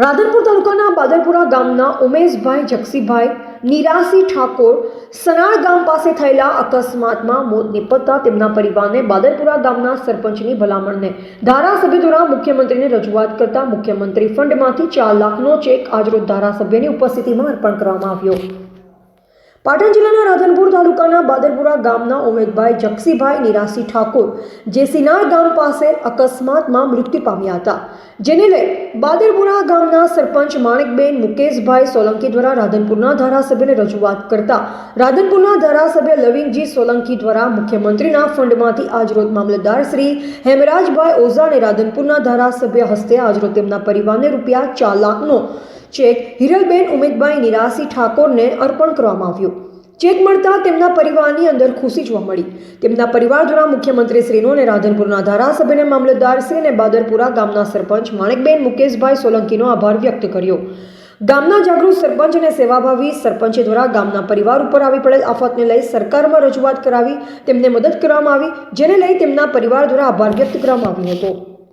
રાધનપુર તાલુકાના બાદરપુરા ગામના ઉમેશભાઈ જગસીભાઈ નિરાસી ઠાકોર સનાળ ગામ પાસે થયેલા અકસ્માતમાં મોત નિપજતા તેમના પરિવારને બાદરપુરા ગામના સરપંચની ભલામણને ધારાસભ્ય દ્વારા મુખ્યમંત્રીને રજૂઆત કરતા મુખ્યમંત્રી ફંડમાંથી ચાર લાખનો ચેક આજરોજ ધારાસભ્યની ઉપસ્થિતિમાં અર્પણ કરવામાં આવ્યો. પાટણ જિલ્લાના રાધનપુર તાલુકાના બાદરપુરા ગામના ઉમેદભાઈ જગસીભાઈ નિરાસી ઠાકોર જે સિનાર ગામ પાસે અકસ્માતમાં મૃત્યુ પામ્યા હતા. જેને લઈ બાદરપુરા ગામના સરપંચ માણેકબેન, મુકેશભાઈ સોલંકી દ્વારા રાધનપુરના ધારાસભ્યને રજૂઆત કરતા રાધનપુરના ધારાસભ્ય લવિંગજી સોલંકી દ્વારા મુખ્યમંત્રીના ફંડમાંથી આજરોજ મામલતદાર શ્રી હેમરાજભાઈ ઓઝા અને રાધનપુરના ધારાસભ્ય હસ્તે આજરોજ તેમના પરિવારને રૂપિયા ચાર લાખનો ચેક હિરલબેન ઉમેદભાઈ નિરાસી ઠાકોરને અર્પણ કરવામાં આવ્યો. ચેક મળતા તેમના પરિવારની અંદર ખુશી જોવા મળી. તેમના પરિવાર દ્વારા મુખ્યમંત્રી શ્રીનો અને રાધનપુરના ધારાસભ્યને મામલતદારશ્રી અને બાદરપુરા ગામના સરપંચ માણેકબેન મુકેશભાઈ સોલંકીનો આભાર વ્યક્ત કર્યો. ગામના જાગૃત સરપંચ અને સેવાભાવી સરપંચે દ્વારા ગામના પરિવાર ઉપર આવી પડેલ આફતને લઈ સરકારમાં રજૂઆત કરાવી તેમને મદદ કરવામાં આવી, જેને લઈ તેમના પરિવાર દ્વારા આભાર વ્યક્ત કરવામાં આવ્યો હતો.